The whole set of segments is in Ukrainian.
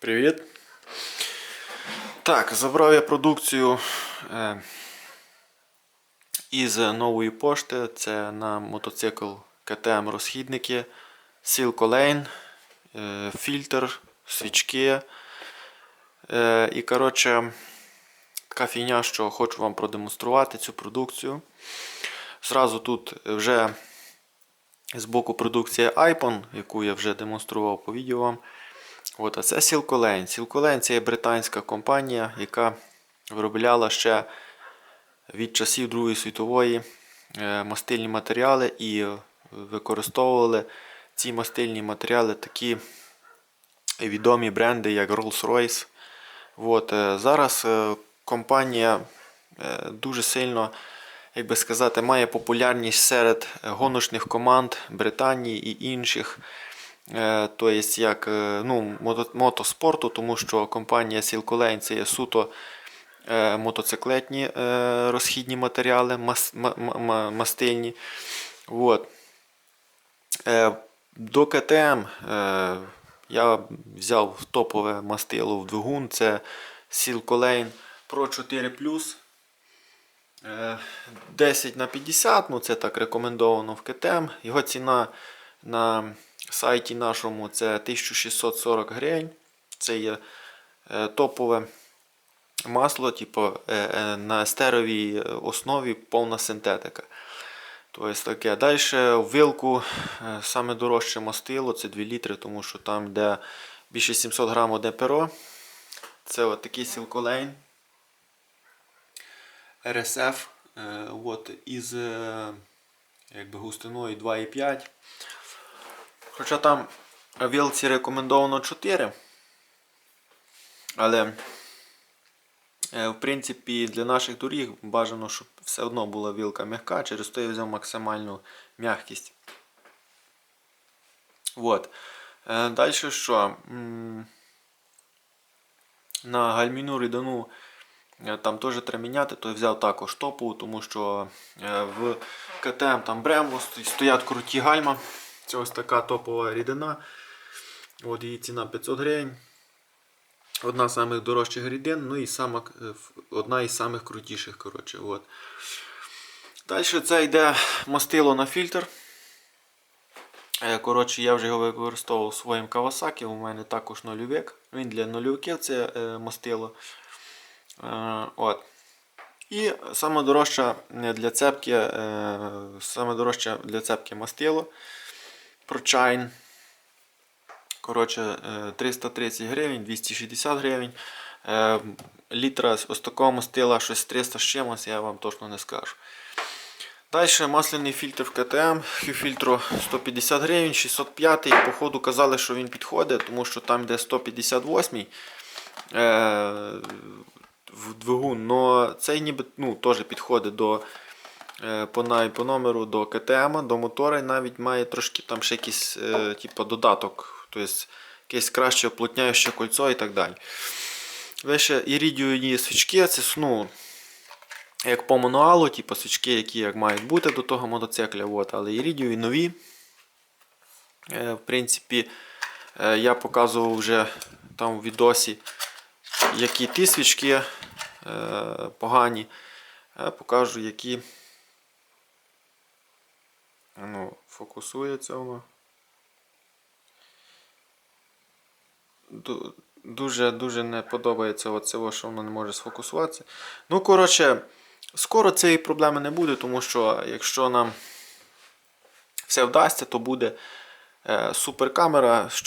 Привіт. Так, забрав я продукцію е, із нової пошти. Це на мотоцикл КТМ розхідники, Lane, е, фільтр, свічки. Е, і коротше, така фігня, що хочу вам продемонструвати цю продукцію. Зразу тут вже з боку продукція iPhone, яку я вже демонстрував по відео вам. От, а це Silco Lane. Silco Lane це є британська компанія, яка виробляла ще від часів Другої світової е, мастильні матеріали і використовували ці мастильні матеріали такі відомі бренди, як Rolls-Royce. От, е, зараз е, компанія дуже сильно, як би сказати, має популярність серед гоночних команд Британії і інших. Е, то є як е, ну, мотоспорту, тому що компанія Lane це є суто е, мотоциклетні розхідні матеріали, мас, ма- ма- ма- мастильні. От. До КТМ я взяв топове мастило в двигун. Це Silco Lane Pro 4 Е, 10 на 50, ну це так рекомендовано в КТМ. Його ціна на сайті нашому це 1640 гривень. Це є е, топове масло, типу, е, е, на стеровій е, основі повна синтетика. Тобто таке. Далі вилку саме дорожче мастило, це 2 літри, тому що там де більше 700 грам одне перо. Це от такий. RSF е, от, із якби, густиною 2,5. Хоча там вілці рекомендовано 4. Але е, в принципі для наших доріг бажано, щоб все одно була вілка м'яка, через то я взяв максимальну м'якість. От. Е, Далі що? На гальміну рідину Е, Там теж треба міняти, то я взяв також топову, тому що в КТМ там сто- стоять круті гальма. Це ось така топова рідина. От її ціна 500 гривень. Одна з самих дорожчих рідин, ну і сама, е, одна із самих крутіших. Коротше, от. Далі це йде мастило на фільтр. Е, Коротше, я вже його використовував своїм Kawasaki, у мене також нульовик. Він для нульовиків це е, мастило. От. І саме дорожче для цепки, саме дорожче для цепки мастило. Prochine. Коротше, е, 330 гривень, 260 гривень. Е, Літра ось такого мастила щось 300 з чимось, я вам точно не скажу. Далі масляний фільтр в КТМ, фільтру 150 гривень, 605 Походу казали, що він підходить, тому що там де 158 е, в двигун, но цей ніби ну, теж підходить до е, по, най- по номеру до КТМ, до мотора і навіть має трошки там ще якийсь е, типу, додаток, тобто якесь краще оплотняюче кольцо і так далі. Вище ірідієві свічки, це ну, як по мануалу, типу свічки, які як мають бути до того мотоцикля, от, але ірідієві нові. Е, в принципі, е, я показував вже там в відосі, які ті свічки е, погані. Я покажу, які. Ну, фокусується воно. Дуже дуже не подобається оце, що воно не може сфокусуватися. Ну, коротше, скоро цієї проблеми не буде, тому що якщо нам все вдасться, то буде е, суперкамера з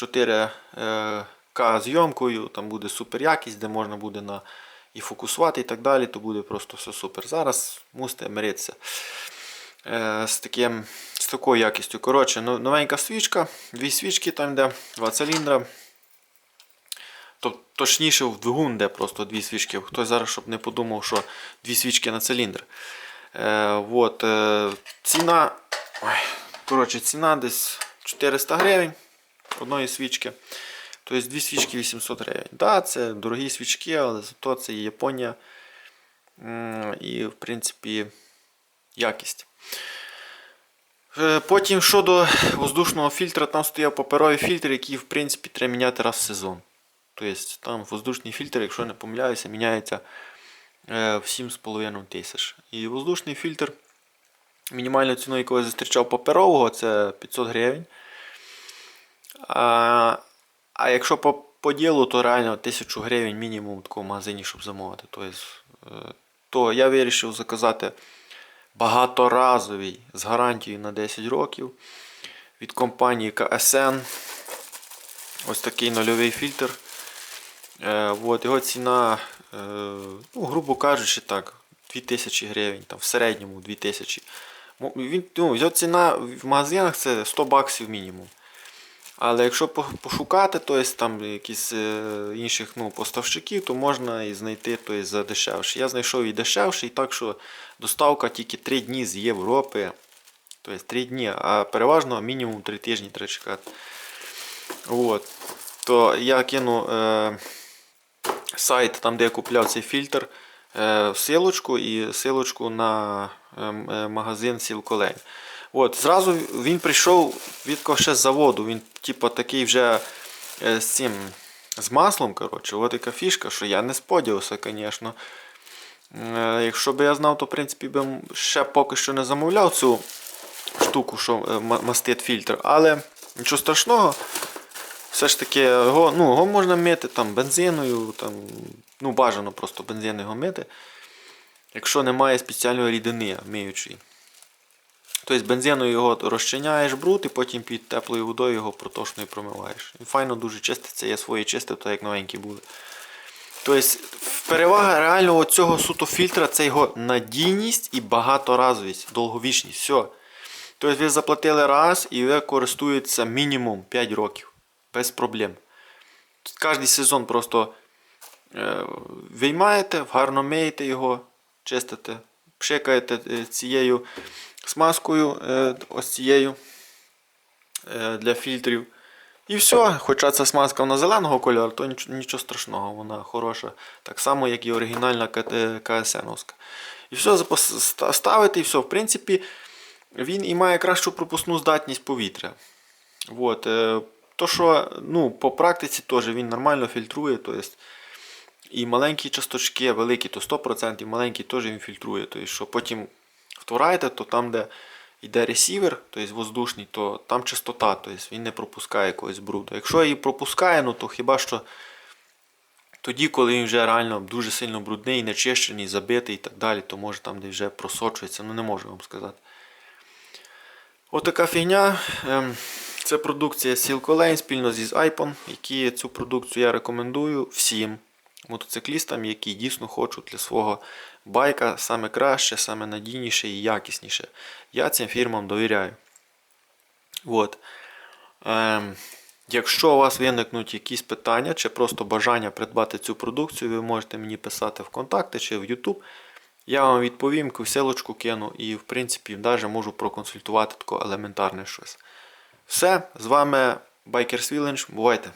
4К зйомкою, там буде супер якість, де можна буде на і фокусувати і так далі, то буде просто все супер. Зараз мусите миритися е, з, таким, такою якістю. Коротше, ну- новенька свічка, дві свічки там йде, два циліндра. Точніше в двигун, де просто дві свічки. Хтось зараз щоб не подумав, що дві свічки на циліндр. Е, от, е, ціна. Ой, коротше, ціна десь 400 гривень одної свічки. Тобто дві свічки 800 гривень. Да, це дорогі свічки, але зато це є Японія. І, в принципі, якість. Е, Потім щодо воздушного фільтра, там стояв паперовий фільтр, який в принципі треба міняти раз в сезон. Тобто там воздушний фільтр, якщо не помиляюся, міняється е, в 7,5 тисяч. І воздушний фільтр мінімальною ціною, яку я зустрічав паперового, це 500 гривень. А, а якщо по, по ділу, то реально 1000 гривень мінімум в такому магазині, щоб замовити. Тобто, е, то я вирішив заказати багаторазовий з гарантією на 10 років від компанії KSN. Ось такий нульовий фільтр. Е, от, його ціна, е, ну, грубо кажучи, так, 2000 гривень, там, в середньому 2000. Він, ну, його ціна в магазинах це 100 баксів мінімум. Але якщо пошукати, то есть, там якісь е, інших ну, поставщиків, то можна і знайти то есть, за дешевше. Я знайшов і дешевший, так що доставка тільки 3 дні з Європи. Тобто 3 дні, а переважно мінімум 3 тижні треба чекати. От. То я кину е, сайт, там де я купляв цей фільтр, е, силочку і силочку на е, е, магазин Сілколень. От, зразу він прийшов від ще з заводу. Він, типу, такий вже е, з цим з маслом. коротше, От яка фішка, що я не сподівався, звісно. Е, якщо б я знав, то в принципі би ще поки що не замовляв цю штуку, що е, мастить фільтр. Але нічого страшного. Все ж таки, його, ну, його можна мити там, бензиною, там, ну, бажано просто бензиною його мити, якщо немає спеціальної рідини миючої. Тобто бензиною його розчиняєш бруд і потім під теплою водою його протошною промиваєш. Він файно дуже чиститься, я свої чистив, так як новенькі були. Тобто перевага реально цього суто фільтра це його надійність і багаторазовість, довговічність. Все. Тобто ви заплатили раз і ви користуєтеся мінімум 5 років. Без проблем. Кожен сезон просто е, виймаєте, гарно миєте його, чистите, пшикаєте е, цією смазкою, е, ось цією е, для фільтрів. І все, хоча ця смазка вона зеленого кольору, то нічого страшного, вона хороша. Так само, як і оригінальна КСНовська. І все, запос- ста- ставите, і все. В принципі, він і має кращу пропускну здатність повітря. Вот. е, То, що ну, по практиці теж він нормально фільтрує. То і маленькі часточки, великі, то 100%, маленькі теж він фільтрує. Тобто, що потім втвораєте, то там, де йде ресівер, тобто воздушний, то там чистота, тобто він не пропускає якогось бруду. Якщо і пропускає, ну то хіба що тоді, коли він вже реально дуже сильно брудний, нечищений, забитий і так далі, то може там де вже просочується, ну не можу вам сказати. Отака фігня. Ем, Це продукція Silcolane спільно зі iPhone, які цю продукцію я рекомендую всім мотоциклістам, які дійсно хочуть для свого байка саме краще, саме надійніше і якісніше. Я цим фірмам довіряю. От. Ем, якщо у вас виникнуть якісь питання чи просто бажання придбати цю продукцію, ви можете мені писати в контакти чи в YouTube. Я вам відповім, селочку кину і, в принципі, навіть можу проконсультувати таке елементарне щось. Все, з вами Bikers Village. Бувайте!